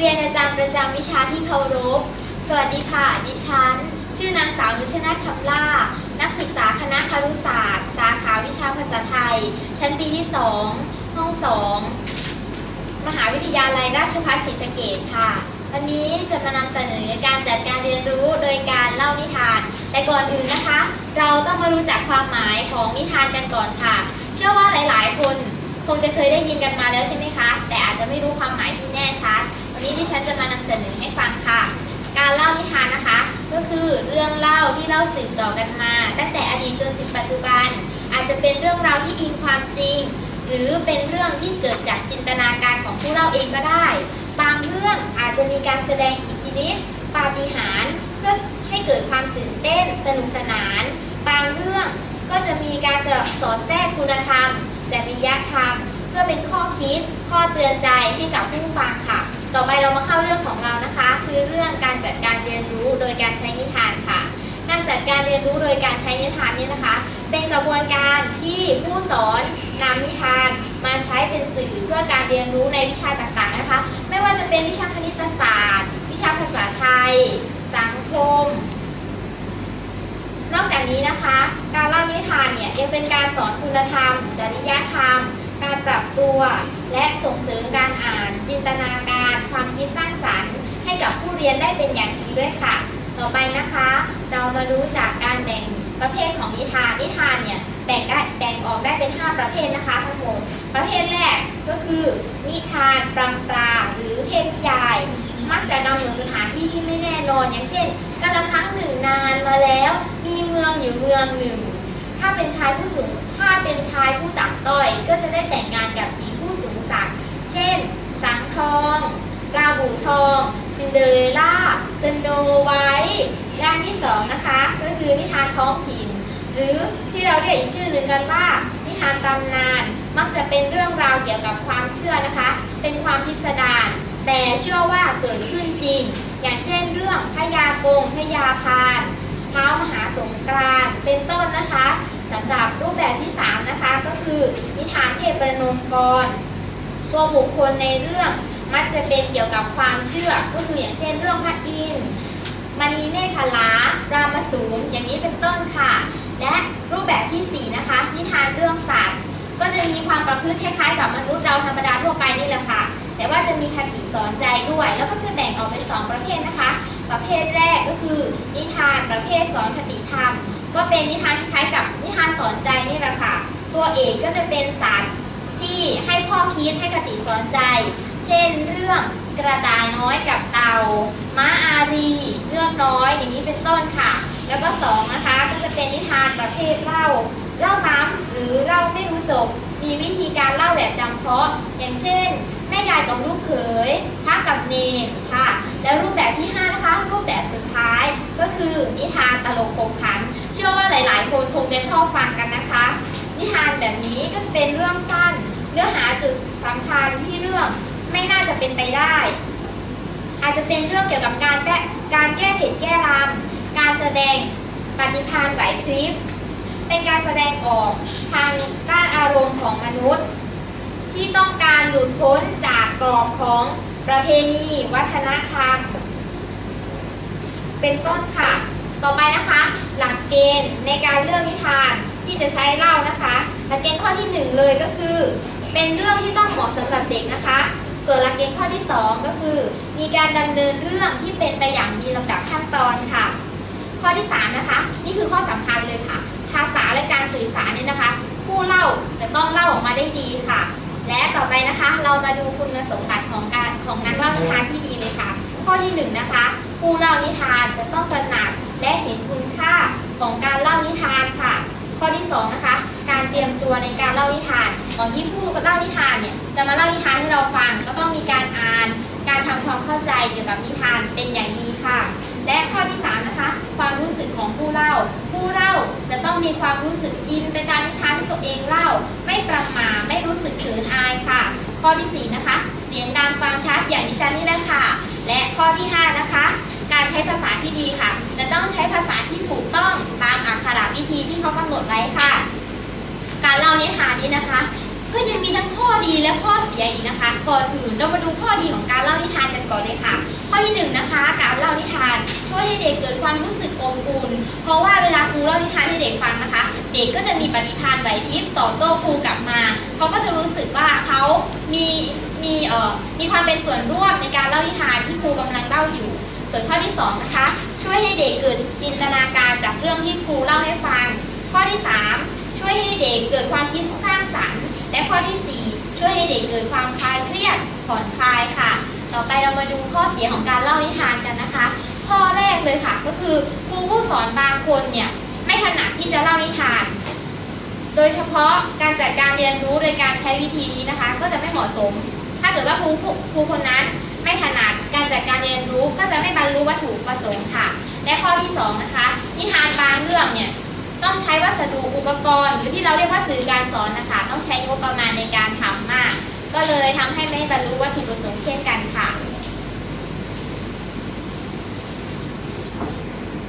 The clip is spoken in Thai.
เรียนอาจารย์ประจำวิชาที่เคารพ สวัสดีค่ะ ดิฉัน ชื่อนางสาวนุชนาถคำล่า นักศึกษาคณะครุศาสตร์ สาขาวิชาภาษาไทย ชั้นปีที่2ห้อง2มหาวิทยาลัยราชภัฏศรีสะเกษค่ะ วันนี้จะมานำเสนอการจัดการเรียนรู้โดยการเล่านิทาน แต่ก่อนอื่นนะคะ เราต้องมารู้จักความหมายของนิทานกันก่อนค่ะ เชื่อว่าหลาย ๆ คนคงจะเคยได้ยินกันมาแล้วใช่ไหมคะ แต่อาจจะไม่รู้ความหมายที่แน่ชัด วันนี้ที่ฉันจะมานำเสนอให้ฟังค่ะ การเล่านิทานนะคะ ก็คือเรื่องเล่าที่เล่าสืบต่อกันมา ตั้งแต่อดีตจนถึงปัจจุบัน อาจจะเป็นเรื่องราวที่อิงความจริง หรือเป็นเรื่องที่เกิดจากจินตนาการของผู้เล่าเองก็ได้ บางเรื่องอาจจะมีการแสดงอิทธิฤทธิ์ปาฏิหาริย์เพื่อให้เกิดความตื่นเต้น สนุกสนาน บางเรื่องก็จะมีการสอดแทรกคุณธรรม จริยธรรม เพื่อเป็นข้อคิด ข้อเตือนใจให้กับผู้ฟังค่ะ ต่อไปเรามาเข้าเรื่องของเรานะคะ คือเรื่องการจัดการเรียนรู้โดยการใช้นิทานค่ะ การจัดการเรียนรู้โดยการใช้นิทานนี่นะคะ เป็นกระบวนการที่ผู้สอนนำนิทานมาใช้เป็นสื่อเพื่อการเรียนรู้ในวิชาต่างๆนะคะ ไม่ว่าจะเป็นวิชาคณิตศาสตร์ วิชาภาษาไทย สังคม นอกจากนี้นะคะ การเล่านิทานเนี่ยยังเป็นการสอนคุณธรรม จริยธรรม การปรับตัว และส่งเสริมการอ่านจินตนาการ ความคิดสร้างสรรค์ ให้กับผู้เรียนได้เป็นอย่างดีด้วยค่ะ ต่อไปนะคะ เรามารู้จากการแบ่งประเภทของนิทาน นิทานเนี่ยแบ่งได้แบ่งออกได้เป็น 5 ประเภทนะคะทั้งหมดประเภทแรกก็คือ นิทานปรำปราหรือเทพนิยาย มักจะกำหนดสถานที่ที่ไม่แน่นอนอย่างเช่นกาลครั้งหนึ่งนานมาแล้ว มีเมืองอยู่เมืองหนึ่ง ถ้าเป็นชายผู้สูงถ้าเป็นชายผู้ต่ำต้อย ก็จะได้แต่งงานกับหญิงผู้สูงศักดิ์เช่น สังทอง ปลาบูทอง ซินเดอเรลล่าสโนไวท์และอันที่สองนะคะ ก็คือนิทานท้องถิ่น หรือที่เราเรียกอีกชื่อหนึ่งกันว่า นิทานตำนาน มักจะเป็นเรื่องราวเกี่ยวกับความเชื่อนะคะ เป็นความพิสดารแต่เชื่อว่าเกิดขึ้นจริง อย่างเช่น เรื่องพญากงพญาพานเท้ามหาสงกรานเป็นต้นนะคะสำหรับรูปแบบที่ 3 นะคะ ก็คือนิทานเทพประนมกร ตัวบุคคลในเรื่อง มักจะเป็นเกี่ยวกับความเชื่อ ก็คืออย่างเช่น เรื่องพระอินทร์มณีเมฆลารามสูรอย่างนี้เป็นต้นค่ะ และรูปแบบทีสี่ 4 นะคะ นิทานเรื่องสัตว์ ก็จะมีความประพฤติคล้ายๆ กับมนุษย์เราธรรมดาทั่วไปนี่แหละค่ะ แต่ว่าจะมีคติสอนใจด้วย แล้วก็จะแบ่งออกเป็นสองประเภทนะคะ ประเภทแรกก็คือ นิทานประเภทสอนคติธรรม ก็เป็นนิทานคล้ายๆกับนิทานสอนใจนี่แหละค่ะ ตัวเอกก็จะเป็นสัตว์ที่ให้ข้อคิดให้คติสอนใจ ช่น เรื่องกระต่ายน้อยกับเต่าม้าอารีเรื่องน้อยอย่างนี้เป็นต้นค่ะ แล้วก็สองนะคะก็จะเป็นนิทานประเภทเล่า เล่าซ้ำหรือเล่าไม่รู้จบ มีวิธีการเล่าแบบจำเพาะ อย่างเช่น แม่ยายกับลูกเขยพระกับเนรค่ะ แล้วรูปแบบที่5นะคะรูปแบบสุดท้ายก็คือนิทานตลกขบขัน เชื่อว่าหลาย ๆ คนคงจะชอบฟังกันนะคะ นิทานแบบนี้ก็จะเป็นเรื่องสั้นเนื้อหาจุดสำคัญที่เรื่อง ไม่น่าจะเป็นไปได้ อาจจะเป็นเรื่องเกี่ยวกับการแก้การแก้เผ็ดแก้รำการแสดงปฏิภาณไหวพริบเป็นการแสดงออกทางด้านอารมณ์ของมนุษย์ ที่ต้องการหลุดพ้นจากกรอบของประเพณี วัฒนธรรม เป็นต้นค่ะ ต่อไปนะคะ หลักเกณฑ์ในการเลือกนิทานที่จะใช้เล่านะคะ หลักเกณฑ์ข้อที่หนึ่งเลยก็คือ เป็นเรื่องที่ต้องเหมาะสำหรับเด็กนะคะ ส่วนหลักเกณฑ์ข้อที่สองก็คือ มีการดำเนินเรื่องที่เป็นไปอย่างมีลำดับขั้นตอนค่ะ ข้อที่ 3 นะคะ นี่คือข้อสำคัญเลยค่ะ ภาษาและการสื่อสารเนี่ยนะคะ ผู้เล่าจะต้องเล่าออกมาได้ดีค่ะ และต่อไปนะคะ เรามาดูคุณสมบัติของการของนักเล่านิทานที่ดีเลยค่ะ ข้อที่ 1 นะคะ ผู้เล่านิทานจะต้องตระหนักและเห็นคุณค่าของการเล่านิทานค่ะ ข้อที่ 2 นะคะ การเตรียมตัวในการเล่านิทาน ก่อนที่ผู้เล่านิทานเนี่ยจะมาเล่านิทานให้เราฟัง ก็ต้องมีการอ่าน การทำความเข้าใจเกี่ยวกับนิทานเป็นอย่างดีค่ะ และข้อที่3นะคะ ความรู้สึกของผู้เล่า ผู้เล่าจะต้องมีความรู้สึกอินไปตามนิทานที่ตัวเองเล่า ไม่ประมาไม่รู้สึกเขินอายค่ะ ข้อทีสี่4นะคะเสียงดังฟังชัดอย่างดิฉันนี่แหละค่ะ และข้อที่ 5 นะคะ การใช้ภาษาที่ดีค่ะ จะต้องใช้ภาษาที่ถูกต้องตามอักขระวิธีที่เขากำหนดไว้ค่ะ การเล่านิทานนี้นะคะ ก็ยังมีทั้งข้อดีและข้อเสียอีกนะคะ ก่อนอื่นเรามาดูข้อดีของการเล่านิทานกันก่อนเลยค่ะ ข้อที่หนึ่งนะคะ การเล่านิทานช่วยให้เด็กเกิดความรู้สึกอบอุ่น เพราะว่าเวลาครูเล่านิทานให้เด็กฟังนะคะ เด็กก็จะมีปฏิภาณไหวพริบตอบโต้ครูกลับมา เขาก็จะรู้สึกว่าเขามีมีเอ่อมีความเป็นส่วนร่วมในการเล่านิทานที่ครูกำลังเล่าอยู่ ส่วนข้อที่สองนะคะช่วยให้เด็กเกิดจินตนาการจากเรื่องที่ครูเล่าให้ฟัง ข้อที่สามช่วยให้เด็กเกิดความคิดสร้างสรรค์ และข้อที่สี่ช่วยให้เด็กเกิดความคลายเครียดผ่อนคลายค่ะ ต่อไปเรามาดูข้อเสียของการเล่านิทานกันนะคะ ข้อแรกเลยค่ะก็คือครูผู้สอนบางคนเนี่ยไม่ถนัดที่จะเล่านิทาน โดยเฉพาะการจัดการเรียนรู้โดยการใช้วิธีนี้นะคะ ก็จะไม่เหมาะสม ถ้าเกิดว่าครูผู้ครูคนนั้นไม่ถนัดการจัดการเรียนรู้ก็จะไม่บรรลุวัตถุประสงค์ค่ะ และข้อที่สองนะคะนิทานบางเรื่องเนี่ย ต้องใช้วัสดุอุปกรณ์ หรือที่เราเรียกว่าสื่อการสอนนะคะ ต้องใช้งบประมาณในการทำมาก ก็เลยทำให้ไม่บรรลุวัตถุประสงค์เช่นกันค่ะ